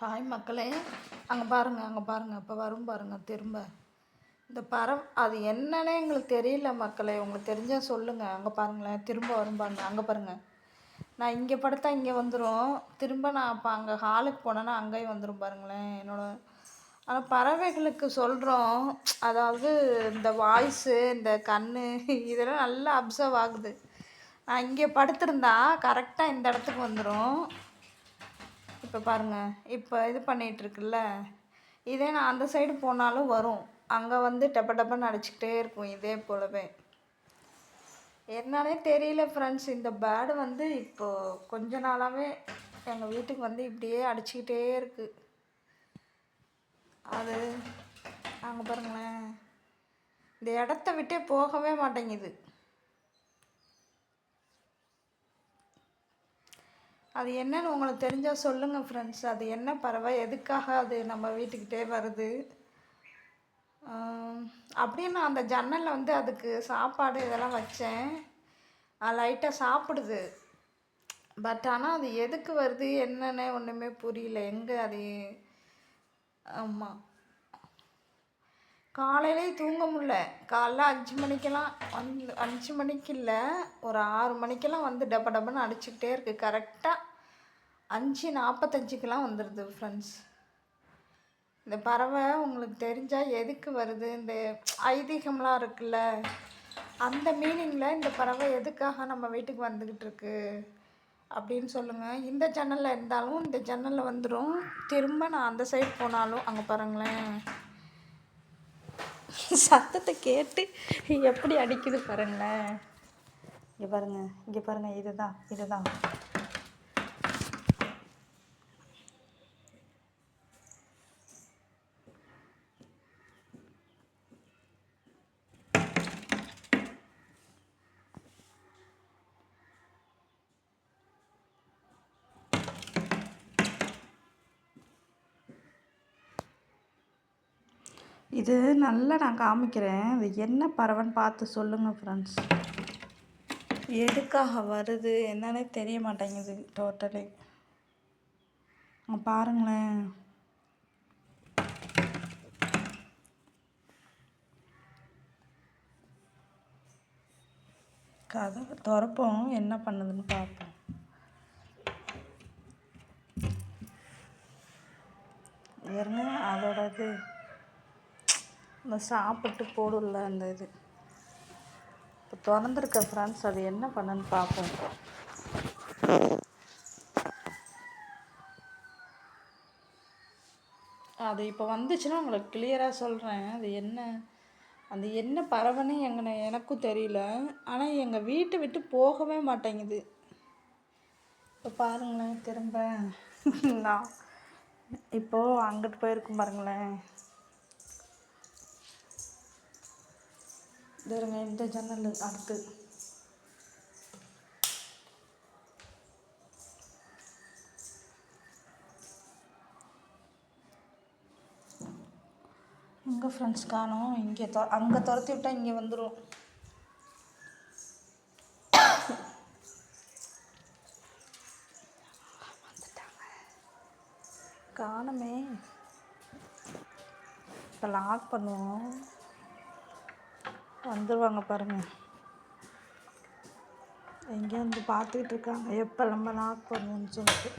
Hi மக்களே. அங்கே பாருங்கள் அங்கே பாருங்கள் இப்போ வரும் பாருங்கள் திரும்ப. இந்த பறவை அது என்னன்னே எங்களுக்கு தெரியல மக்களே. உங்களுக்கு தெரிஞ்சால் சொல்லுங்கள் அங்கே பாருங்களேன் திரும்ப வரும் பாருங்க. அங்கே பாருங்கள் நான் இங்கே படுத்தா இங்கே வந்துடும் திரும்ப நான் அப்போ அங்கே ஹாலுக்கு போனேன்னா அங்கேயும் வந்துடும் பாருங்களேன். என்னோட ஆனால் பறவைகளுக்கு சொல்கிறோம் அதாவது இந்த வாய்ஸு இந்த கண் இதெல்லாம் நல்லா அப்சர்வ் ஆகுது. நான் இங்கே படுத்திருந்தா கரெக்டாக இந்த இடத்துக்கு வந்துடும் இப்போ பாருங்கள் இப்போ இது பண்ணிகிட்ருக்குல்ல இதே நான் அந்த சைடு போனாலும் வரும். அங்கே வந்து டப்ப டப்பன்னு அடிச்சுக்கிட்டே இருக்கும் இதே போலவே. என்னாலே தெரியல ஃப்ரெண்ட்ஸ் இந்த பேர்டு வந்து இப்போது கொஞ்ச நாளாகவே எங்கள் வீட்டுக்கு வந்து இப்படியே அடிச்சுக்கிட்டே இருக்குது அது அங்கே பாருங்களேன். இந்த இடத்த விட்டே போகவே மாட்டேங்குது. அது என்னன்னு உங்களுக்கு தெரிஞ்சால் சொல்லுங்கள் ஃப்ரெண்ட்ஸ் அது என்ன பறவை? எதுக்காக அது நம்ம வீட்டுக்கிட்டே வருது? அப்படியே நான் அந்த ஜன்னலில் வந்து அதுக்கு சாப்பாடு இதெல்லாம் வச்சேன். லைட்டாக சாப்பிடுது. பட் ஆனால் அது எதுக்கு வருது? என்னென்னு ஒன்றுமே புரியல. எங்கே அது? ஆமாம் காலையிலே தூங்க முடில காலைல அஞ்சு மணிக்கெல்லாம் வந்து அஞ்சு மணிக்கு இல்லை ஒரு ஆறு மணிக்கெல்லாம் வந்து டப்ப டப்பன்னு அடிச்சுக்கிட்டே இருக்குது கரெக்டாக அஞ்சு நாற்பத்தஞ்சுக்கெல்லாம் வந்துடுது ஃப்ரெண்ட்ஸ் இந்த பறவை உங்களுக்கு தெரிஞ்சால் எதுக்கு வருது? இந்த ஐதீகம்லாம் இருக்குல்ல அந்த மீனிங்கில் இந்த பறவை எதுக்காக நம்ம வீட்டுக்கு வந்துக்கிட்டு இருக்கு? அப்படின்னு சொல்லுங்கள் இந்த ஜன்னலில் இருந்தாலும் இந்த ஜன்னலில் வந்துடும் திரும்ப நான் அந்த சைடு போனாலும் அங்கே பாருங்களேன். சத்தத்தை கேட்டு எப்படி அடிக்குது பாருங்களேன். இங்கே பாருங்கள் இங்கே பாருங்கள் இதுதான் இதுதான். இது நல்லா நான் காமிக்கிறேன். இது என்ன பறவைன்னு பார்த்து சொல்லுங்கள் ஃப்ரெண்ட்ஸ் எதுக்காக வருது? என்னன்னே தெரிய மாட்டேங்குது டோட்டலி பாருங்களேன். கதை திறப்போம். என்ன பண்ணுதுன்னு பார்ப்போம். இருங்க அதோட இது இந்த சாப்பிட்டு போடல அந்த இது. இப்போ திறந்துருக்க ஃப்ரெண்ட்ஸ் அது என்ன பண்ணுன்னு பார்ப்போம். அது இப்போ வந்துச்சுன்னா உங்களுக்கு கிளியராக சொல்கிறேன் அது என்ன? அந்த என்ன பறவைன்னு எங்கே எனக்கும் தெரியல. ஆனால் எங்கள் வீட்டை விட்டு போகவே மாட்டேங்குது. இப்போ பாருங்களேன் திரும்ப. நான் இப்போது அங்கிட்டு போயிருக்கும் பாருங்களேன். இதருங்க இந்த ஜன்னல் அடுத்து. இங்கே ஃப்ரெண்ட்ஸ் காணும் இங்கே தொ அங்கே துரத்தி விட்டால் இங்கே வந்துடும் காணமே. இப்போ லாக் பண்ணுவோம். வந்துடுவாங்க பாருங்கள் எங்கேயும் வந்து பார்த்துக்கிட்டு இருக்காங்க. எப்போ நம்ம லாக் பண்ணுவோன்னு சொல்லிட்டு.